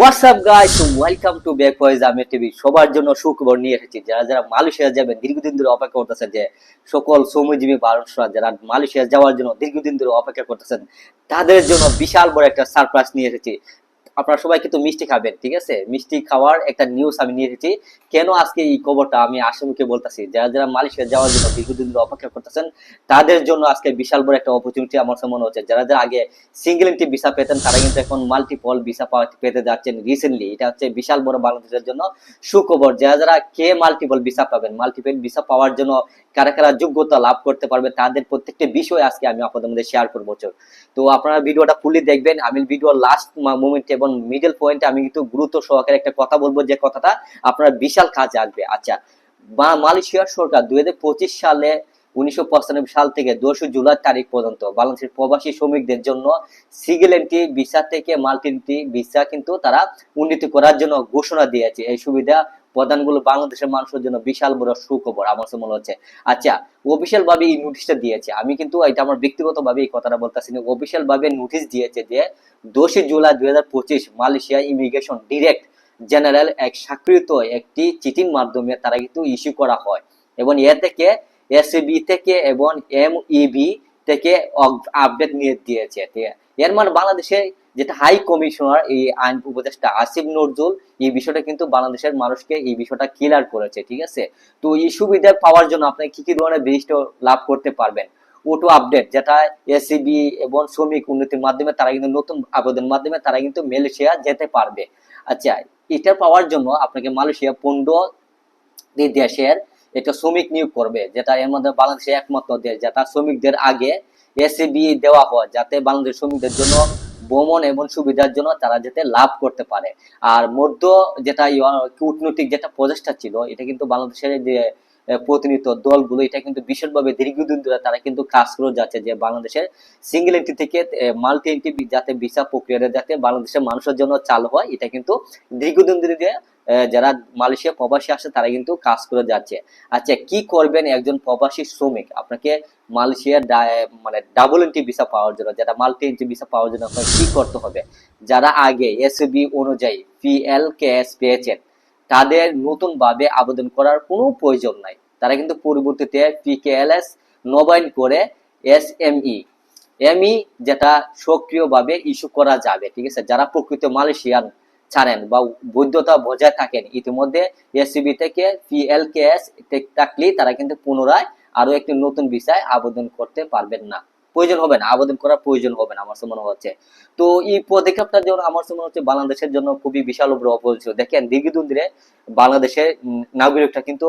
WhatsApp guys welcome to back wise আমি TV সবার জন্য সুখবর নিয়ে এসেছি। যারা যারা মালয়েশিয়া যাবেন, দীর্ঘদিন ধরে অপেক্ষা করতেছেন যে সকল শ্রমজীবী মানুষরা যারা মালয়েশিয়া যাওয়ার জন্য দীর্ঘদিন ধরে অপেক্ষা করতেছেন, তাদের জন্য বিশাল বড় একটা সারপ্রাইজ নিয়ে এসেছি। আপনারা সবাই কিন্তু মিষ্টি খাবেন, ঠিক আছে? মিষ্টি খাওয়ার একটা নিউজ আমি নিয়ে এসেছি। কেন আজকে এই খবরটা আমি আসামিকে বলতেছি? যারা যারা মালয়েশিয়া যাওয়ার জন্য দীর্ঘদিন ধরে অপেক্ষা করতেছেন, তাদের জন্য আজকে বিশাল বড় একটা অপরচুনিটি আমার কাছে মনে হচ্ছে। যারা যারা আগে সিঙ্গেল এন্ট্রি ভিসা পেতেন, তারা কিন্তু এখন মাল্টিপল ভিসা পেতে যাচ্ছেন রিসেন্টলি এটা হচ্ছে বিশাল বড় বাংলাদেশের জন্য সুখবর। যারা যারা কে মাল্টিপল ভিসা পাবেন? মাল্টিপল ভিসা পাওয়ার জন্য কারা কারা যোগ্যতা লাভ করতে পারবে তাদের প্রত্যেকটি বিষয় আজকে আমি আপনাদের মধ্যে শেয়ার করব তো আপনারা ভিডিওটা ফুলি দেখবেন। আমি ভিডিওর লাস্ট মোমেন্টে এবং মিডল পয়েন্টে আমি কিন্তু গুরুত্ব সহকারে একটা কথা বলব, যে কথাটা আপনার বিশাল কাজে আসবে। আচ্ছা বা মালয়েশিয়ার সরকার দুই হাজার পঁচিশ সালে উনিশশো সাল থেকে দোসরা জুলাই তারিখ পর্যন্ত বাংলাদেশের প্রবাসী শ্রমিকদের জন্য সিঙ্গেল এন্ট্রি ভিসা থেকে মাল্টি এন্ট্রি ভিসা কিন্তু তারা উন্নতি করার জন্য ঘোষণা দিয়েছে। এই সুবিধা প্রদানগুলো বাংলাদেশের মানুষের জন্য বিশাল বড় সুখবর। আমার মনে হচ্ছে আচ্ছা অফিসিয়াল ভাবে এই নোটিশটা দিয়েছে। আমি কিন্তু এটা আমার ব্যক্তিগত ভাবে এই কথাটা বলতেছি না। অফিসিয়াল ভাবে নোটিশ দিয়েছে যে দোষী জুলাই দুই মালয়েশিয়া ইমিগ্রেশন ডিরেক্ট জেনারেল এক স্বাক্ষরিত একটি চিঠির মাধ্যমে তারা কিন্তু ইস্যু করা হয়। এবং এ থেকে এসবি থেকে এবং এমইবি থেকে আপডেট নিয়ে দিয়েছে? এর মানে বাংলাদেশে যেটা হাই কমিশনার, এই আইন উপদেষ্টা আসিফ নজরুল, এই বিষয়টা কিন্তু বাংলাদেশের মানুষকে এই বিষয়টা ক্লিয়ার করেছে, ঠিক আছে? তো এই সুবিধা পাওয়ার জন্য আপনি কি কি ধরনের বিশিষ্ট লাভ করতে পারবেন? ওটো আপডেট যেটা এসিবি এবং শ্রমিক উন্নতির মাধ্যমে তারা কিন্তু নতুন আবেদনের মাধ্যমে তারা কিন্তু মালয়েশিয়া যেতে পারবে। আচ্ছা এটা পাওয়ার জন্য আপনাকে মালয়েশিয়া পনেরো দেশের একটা শ্রমিক নিয়োগ করবে, যেটা এর মধ্যে বাংলাদেশে একমাত্র দেশ, যেটা শ্রমিকদের আগে এসিবি দেওয়া হয় যাতে বাংলাদেশ শ্রমিকদের জন্য ভ্রমণ এবং সুবিধার জন্য তারা যেতে লাভ করতে পারে। আর মধ্য যেটা কূটনৈতিক যেটা প্রচেষ্টা ছিল, এটা কিন্তু বাংলাদেশের যে প্রতিনিধিত্ব দলগুলো, এটা কিন্তু বিশেষভাবে দীর্ঘদিন ধরে তারা কিন্তু কাজ করে যাচ্ছে যে বাংলাদেশের সিঙ্গেল এন্ট্রি থেকে মাল্টি এন্ট্রি যাতে ভিসা প্রক্রিয়াটা যাতে বাংলাদেশের মানুষের জন্য চালু হয়, এটা কিন্তু দীর্ঘদিন ধরে যারা মালয়েশিয়া প্রবাসী আসে তারা কিন্তু কাজ করে যাচ্ছে। আচ্ছা কি করবেন একজন প্রবাসী শ্রমিক? আপনাকে মালয়েশিয়ার মানে ডাবল এন্ট্রি ভিসা পাওয়ার জন্য যেটা মাল্টি এন্ট্রি ভিসা পাওয়ার জন্য আপনাকে কি করতে হবে? যারা আগে এসবি অনুযায়ী পিএল কেএস পেয়েছেন তাদের নতুন ভাবে আবেদন করার কোনো প্রয়োজন নাই। তারা কিন্তু পরবর্তীতে পিকেএলএস নবায়ন করে এস এমই এমই যেটা সক্রিয়ভাবে ইস্যু করা যাবে, ঠিক আছে? যারা প্রকৃত মালয়েশিয়ান ছাড়েন বা বৈধতা বজায় থাকেন, ইতিমধ্যে এসিবি থেকে পিএলকেএস থাকলেই তারা কিন্তু পুনরায় আরও একটি নতুন বিষয় আবেদন করতে পারবেন না। প্রয়োজন হবে না, আবেদন করার প্রয়োজন হবে না, আমার মনে হচ্ছে। তো এই পদক্ষেপটার জন্য, আমার মনে হচ্ছে বাংলাদেশের জন্য খুবই বিশাল বড় অপরিচিত। দেখেন, দীর্ঘদিন ধরে বাংলাদেশের নাগরিকটা কিন্তু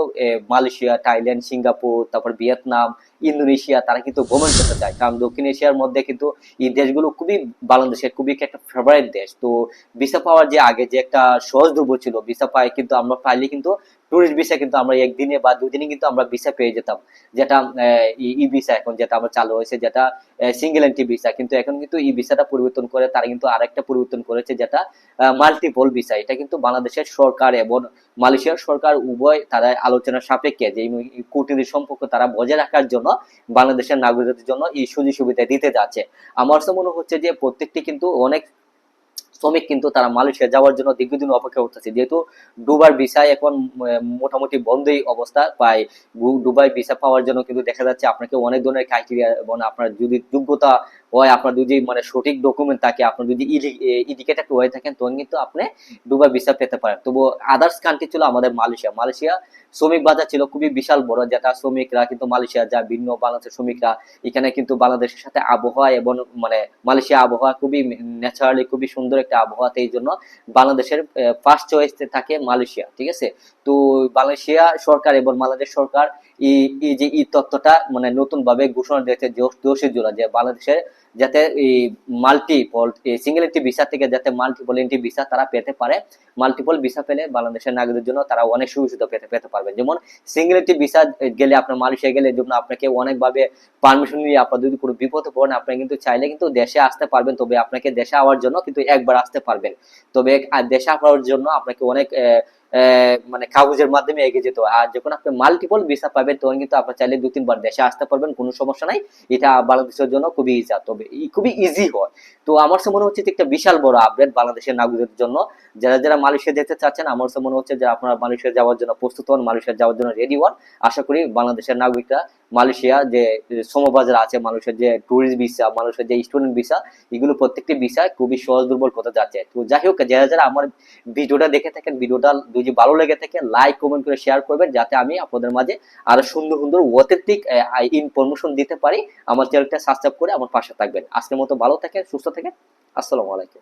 মালয়েশিয়া, থাইল্যান্ড, সিঙ্গাপুর, তারপর ভিয়েতনাম, ইন্দোনেশিয়া, তারা কিন্তু ভ্রমণ করতে চায়। কারণ দক্ষিণ এশিয়ার মধ্যে কিন্তু এই দেশগুলো খুবই, বাংলাদেশের খুবই একটা ফেভারিট দেশ। তো ভিসা পাওয়ার যে আগে যে একটা সহজদ্রব্য ছিল ভিসা পাই কিন্তু আমরা পাইলে কিন্তু টুরিস্ট ভিসা কিন্তু আমরা একদিনে বা দুদিনে কিন্তু আমরা ভিসা পেয়ে যেতাম। যেটা ই ভিসা এখন যেটা আমরা চালু হয়েছে, যেটা সিঙ্গেল এন্ট্রি ভিসা কিন্তু এখন কিন্তু এই ভিসাটা পরিবর্তন করে তারা কিন্তু আরেকটা পরিবর্তন করেছে, যেটা মাল্টিপল ভিসা এটা কিন্তু বাংলাদেশের সরকার এবং মালয়েশিয়ার সরকার উভয় তারা আলোচনার সাপেক্ষে যে এই কূটনীতিক সম্পর্ক তারা বজায় রাখার জন্য বাংলাদেশের নাগরিকদের জন্য এই সুযোগ সুবিধা দিতে যাচ্ছে। আমার তো মনে হচ্ছে যে প্রত্যেকটি কিন্তু অনেক শ্রমিক কিন্তু তারা মালয়েশিয়া যাওয়ার জন্য দীর্ঘদিন অপেক্ষা করতেছে। যেহেতু দুবার ভিসা এখন মোটামুটি বন্ধই অবস্থা। প্রায় দুবাই ভিসা পাওয়ার জন্য কিন্তু দেখা যাচ্ছে আপনাকে অনেক ধরনের ক্রাইটেরিয়া এবং আপনার যদি যোগ্যতা হয়, আপনার যদি মানে সঠিক ডকুমেন্ট থাকে, আপনার যদি ইডিকেটেড হয়ে থাকেন, তখন কিন্তু আপনি দুবাই ভিসা পেতে পারেন। তবু আদার্স কান্ট্রি ছিল আমাদের মালয়েশিয়া। মালয়েশিয়া শ্রমিক বাজার ছিল খুবই বিশাল বড়, যেটা শ্রমিকরা কিন্তু মালয়েশিয়া যা ভিন্ন বাংলাদেশের শ্রমিকরা, এখানে কিন্তু বাংলাদেশের সাথে আবহাওয়া এবং মানে মালয়েশিয়া আবহাওয়া খুবই ন্যাচারালি খুবই সুন্দর একটা আবহাওয়াতে এই জন্য বাংলাদেশের ফার্স্ট চয়েস থাকে মালয়েশিয়া, ঠিক আছে? তো মালয়েশিয়া সরকার এবং বাংলাদেশ সরকার এই যে এই তত্ত্বটা মানে নতুন ভাবে ঘোষণা দিয়েছে দোষী জোড়া, যে বাংলাদেশের যাতে এই মাল্টিপল সিঙ্গেল এন্ট্রি ভিসা থেকে যাতে মাল্টিপল এন্ট্রি ভিসা তারা পেতে পারে। মাল্টিপল ভিসা পেলে বাংলাদেশের নাগরিকদের জন্য তারা অনেক সুবিধা পেতে পেতে পারবেন যেমন সিঙ্গেল এন্ট্রি ভিসা গেলে আপনার মালয়েশিয়া গেলে যেমন আপনাকে অনেকভাবে পারমিশন নিয়ে আপনার যদি কোনো বিপদে পড়েন, আপনি কিন্তু চাইলে কিন্তু দেশে আসতে পারবেন। তবে আপনাকে দেশে আওয়ার জন্য কিন্তু একবার আসতে পারবেন। তবে দেশে আসার জন্য আপনাকে অনেক মানে কাগজের মাধ্যমে এগিয়ে যেত। আর যখন আপনি মাল্টিপল ভিসা পাবেন, তখন কিন্তু আপনি চাইলে দু, তিনবার দেশে আসতে পারবেন, কোনো সমস্যা নাই। এটা বাংলাদেশের জন্য খুবই ইজি তবে খুবই ইজি হয়। তো আমার কাছে মনে হচ্ছে একটা বিশাল বড় আপডেট বাংলাদেশের নাগরিকদের জন্য। যারা যারা মালয়েশিয়া যেতে চাচ্ছেন, আমার কাছে মনে হচ্ছে যে আপনারা মালয়েশিয়া যাওয়ার জন্য প্রস্তুত হন, মালয়েশিয়া যাওয়ার জন্য রেডি হন। আশা করি বাংলাদেশের নাগরিকরা মালয়েশিয়া, যে শ্রমবাজার আছে মানুষের যে ট্যুরিস্ট ভিসা মানুষের যে স্টুডেন্ট ভিসা এগুলো প্রত্যেকটি ভিসা খুবই সহজ দুর্বল হতে যাচ্ছে। তো যাই হোক, যারা যারা আমার ভিডিওটা দেখে থাকেন, ভিডিওটা যদি ভালো লেগে থাকে লাইক কমেন্ট করে শেয়ার করবেন, যাতে আমি আপনাদের মাঝে আরও সুন্দর সুন্দর অথেন্টিক ইনফরমেশন দিতে পারি, আমার চ্যানেলটা সাবস্ক্রাইব করে আমার পাশে থাকবেন। আজকের মতো ভালো থাকেন, সুস্থ থাকেন, আসসালামু আলাইকুম।